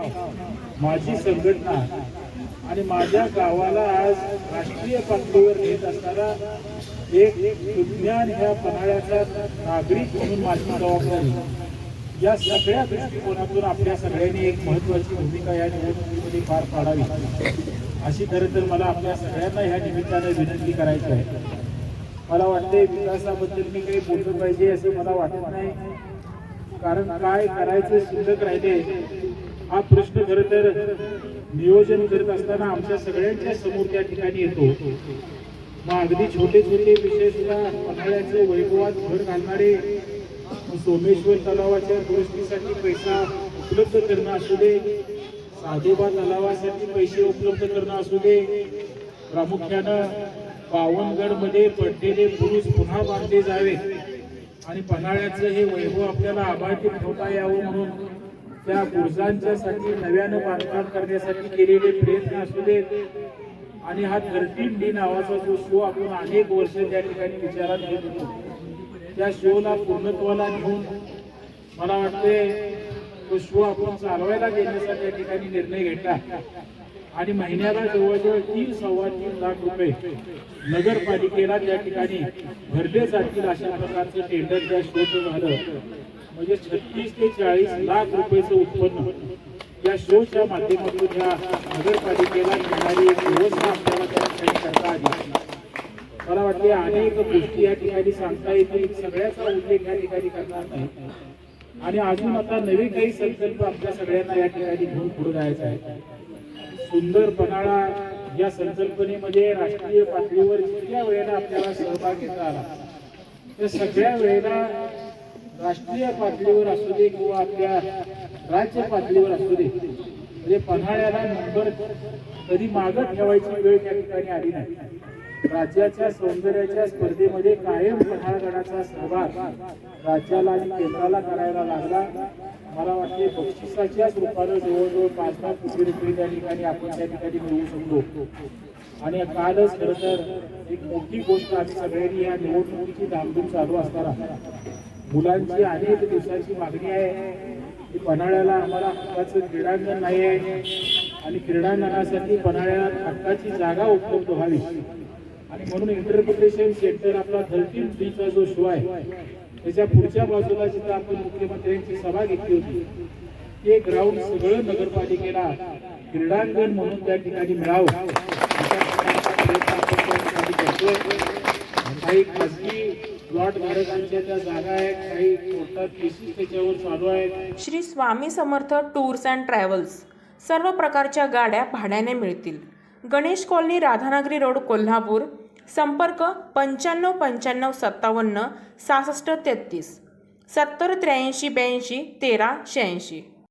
माझी संघटना आणि माझ्या गावाला आज राष्ट्रीय पातळीवर नेत असताना एक विज्ञान ह्या पन्हाळ्याचा नागरिक म्हणून माझी जबाबदारी. या सगळ्या दृष्टिकोनातून आपल्या सगळ्यांनी एक महत्वाची भूमिका या निवडणुकीमध्ये पार पाडावी. अशी खरं तर मला आपल्या सगळ्यांना ह्या निमित्ताने विनंती करायची आहे. मला वाटते विकासाबद्दल मी काही बोललं पाहिजे असं मला वाटत नाही. कारण काय करायचं शिल्लक राहिले हा प्रश्न खरं तर नियोजन करत असताना आमच्या सगळ्यांच्या समोर त्या ठिकाणी येतो. मग अगदी छोटे छोटे विषय सुद्धा पन्हाळ्याचे वैभवात भर घालणारे सोमेश्वर तलावाच्या दुरुस्तीसाठी पैसा उपलब्ध करणं असू दे साधोबा तलावासाठी पैसे उपलब्ध करणं असू दे प्रामुख्यानं पावनगडमध्ये पडलेले पुरुष पुन्हा बांधले जावे आणि पन्हाळ्याचं हे वैभव आपल्याला आभाळती ठेवता यावं म्हणून त्या बुरजांच्या साठी नव्यानं बांधकाम करण्यासाठी केलेले प्रयत्न असू देत. आणि हा थर्टीन डी नावाचा जो शो आपण अनेक वर्ष त्या ठिकाणी विचारात घेत होतो. त्या शोला पूर्णत्वाला घेऊन मला वाटते तो शो आपण चालवायला देण्याचा त्या ठिकाणी निर्णय घेतला. आणि महिन्याला जवळजवळ तीन सव्वा तीन लाख रुपये नगरपालिकेला त्या ठिकाणी भरले जातील अशा प्रकारचं टेंडर त्या शोचं झालं. म्हणजे छत्तीस ते चाळीस लाख रुपयाचं उत्पन्न. या शोच्या माध्यमातून या नगरपालिकेला मिळणारी एक व्यवस्था आपल्याला त्या ठिकाणी करता आली. मला वाटते अनेक गोष्टी या ठिकाणी सांगता येतील. सगळ्याचा उल्लेख या ठिकाणी करणार नाही. आणि अजून आता नवीन काही संकल्प आपल्या सगळ्यांना या ठिकाणी घेऊन पुढे जायचा आहे. सुंदर पन्हाळा या संकल्पनेमध्ये राष्ट्रीय पातळीवर जितक्या वेळेला आपल्याला सहभाग घेता आला त्या सगळ्या वेळेला राष्ट्रीय पातळीवर असू दे किंवा आपल्या राज्य पातळीवर असू दे म्हणजे पन्हाळ्याला नंबर कधी मागं ठेवायची वेळ त्या ठिकाणी आली नाही. राज्याच्या सौंदर्याच्या स्पर्धेमध्ये कायम पन्हाळगडाचा सहभाग राज्याला आणि केंद्राला करायला लागला. मला वाटते बक्षिसाच्याच रूपानं जवळजवळ पाच लाख कोटी रुपये त्या ठिकाणी आपण त्या ठिकाणी मिळवू शकतो. आणि कालच खरं तर एक मोठी गोष्ट आम्ही सगळ्यांनी या निवडणुकीची धामधूम चालू असताना मुलांची अनेक दिवसाची मागणी आहे. की पन्हाळ्याला आम्हाला हक्काचं क्रीडांगण नाही आहे आणि क्रीडांगणासाठी पन्हाळ्यात हक्काची जागा उपलब्ध व्हावी. आणि म्हणून इंटरप्रिटेशन सेंटर आपला थर्टीन बीचा जो शो आहे त्याच्या पुढच्या बाजूला जिथं आपण मुख्यमंत्र्यांची सभा घेतली होती ते ग्राउंड सगळं नगरपालिकेला क्रीडांगण म्हणून त्या ठिकाणी मिळावं. काही प्लॉट धारकांच्या त्या जागा आहेत काही कोर्टात केसेस त्याच्यावर चालू आहेत. Shri Swami Samarth tours and travels सर्व प्रकारच्या गाड्या भाड्याने मिळतील. Ganesh colony Radhanagari road Kolhapur. संपर्क पंच्याण्णव पंच्याण्णव सत्तावन्न सहासष्ट तेहतीस. सत्तर त्र्याऐंशी ब्याऐंशी तेरा शहाऐंशी.